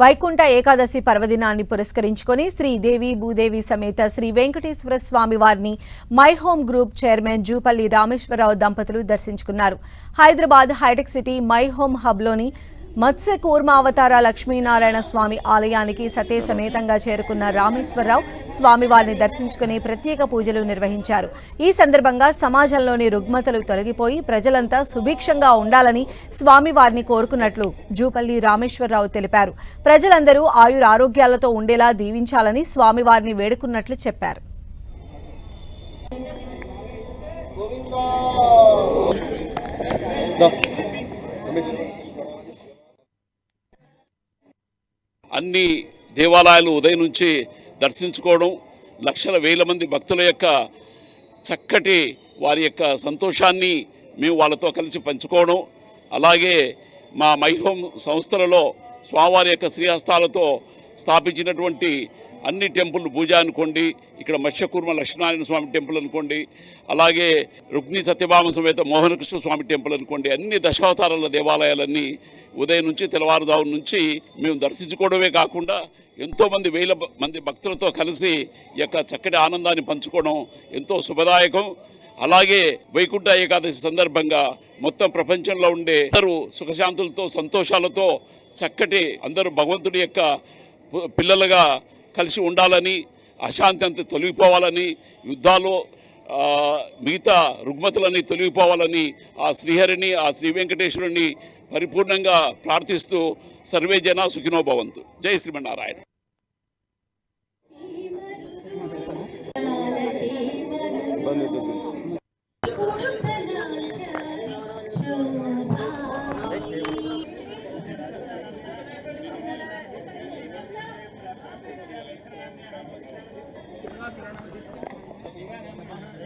వైకుంఠ ఏకాదశి పర్వదినాన్ని పురస్కరించుకొని శ్రీదేవి భూదేవి సమేత శ్రీ వెంకటేశ్వర స్వామి వారిని My Home group chairman Jupalli Rameswara Rao దంపతులు దర్శించుకున్నారు. Hyderabad hi-tech city My Home హబ్లోని మత్స్య కూర్మావతార లక్ష్మీనారాయణ స్వామి ఆలయానికి సతే సమేతంగా చేరుకున్న రామేశ్వరరావు స్వామివారిని దర్శించుకుని ప్రత్యేక పూజలు నిర్వహించారు. ఈ సందర్భంగా సమాజంలోని రుగ్మతలు తొలగిపోయి ప్రజలంతా సుభిక్షంగా ఉండాలని స్వామివారిని కోరుకున్నట్లు జూపల్లి రామేశ్వరరావు తెలిపారు. ప్రజలందరూ ఆయుర ఆరోగ్యాలతో ఉండేలా దీవించాలని స్వామివారిని వేడుకున్నట్లు చెప్పారు. దా అన్ని దేవాలయాలు ఉదయం నుంచి దర్శించుకోవడం లక్షల వేల మంది భక్తుల యొక్క చక్కటి వారి యొక్క సంతోషాన్ని మేము వాళ్ళతో కలిసి పంచుకోవడం అలాగే మా మైహోమ్ సంస్థలలో స్వామివారి యొక్క శ్రీహస్తాలతో స్థాపించినటువంటి అన్ని టెంపుల్ పూజ అనుకోండి ఇక్కడ మత్స్యకూర్మ లక్ష్మీనారాయణ స్వామి టెంపుల్ అనుకోండి అలాగే రుక్మి సత్యభామ సమేత మోహనకృష్ణ స్వామి టెంపుల్ అనుకోండి అన్ని దశావతారాల దేవాలయాలన్నీ ఉదయం నుంచి తెల్లవారుజాము నుంచి మేము దర్శించుకోవడమే కాకుండా ఎంతోమంది వేల మంది భక్తులతో కలిసి ఈ యొక్క చక్కటి ఆనందాన్ని పంచుకోవడం ఎంతో శుభదాయకం. అలాగే వైకుంఠ ఏకాదశి సందర్భంగా మొత్తం ప్రపంచంలో ఉండే అందరూ సుఖశాంతులతో సంతోషాలతో చక్కటి అందరూ భగవంతుడి యొక్క పిల్లలుగా కలిసి ఉండాలని అశాంతి అంతా తొలగిపోవాలని యుద్ధాలు మిగతా రుగ్మతులన్నీ తొలగిపోవాలని ఆ శ్రీహరిని ఆ శ్రీ వెంకటేశ్వరుని పరిపూర్ణంగా ప్రార్థిస్తూ సర్వే జన సుఖినో భవంతు. జై శ్రీమన్నారాయణ. ఇబ్బంది